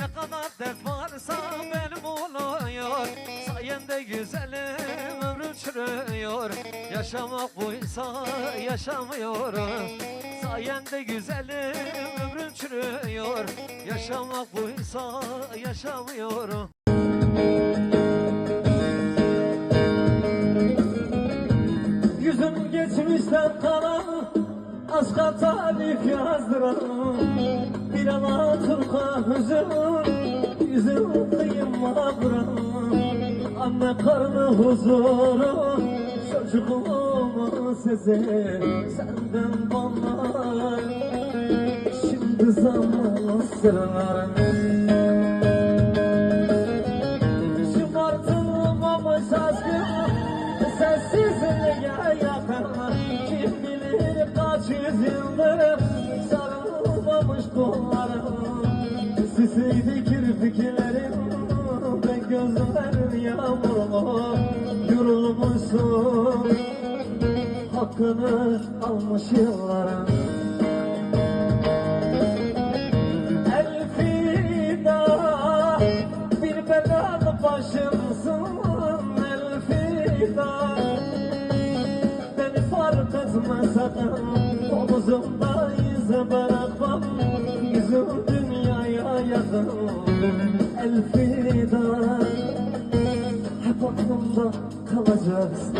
Ne kadar dert varsa benim oluyor Sayende güzelim ömrüm çürüyor Yaşamak buysa yaşamıyorum. Sayende güzelim ömrüm çürüyor Yaşamak buysa yaşamıyorum. Yüzüm geçmişten kara. Aşka tarif yazdıran Bir Alaturka hüzün Yüzüm kıyıma vuran Anne karnı huzuru Çocukluğumu size Senden bana Şimdi zaman sırlar 300 yıldır sarılmamış kollarım. Siseydi kirpiklerim ben gözlerim yağmurlu. Yorulmuşsun hakkını almış yılların Elfida bir belalı başımsın. Elfida beni fark etme Yüzüm dünyaya yakın Elfida Hep aklımda kalacaksın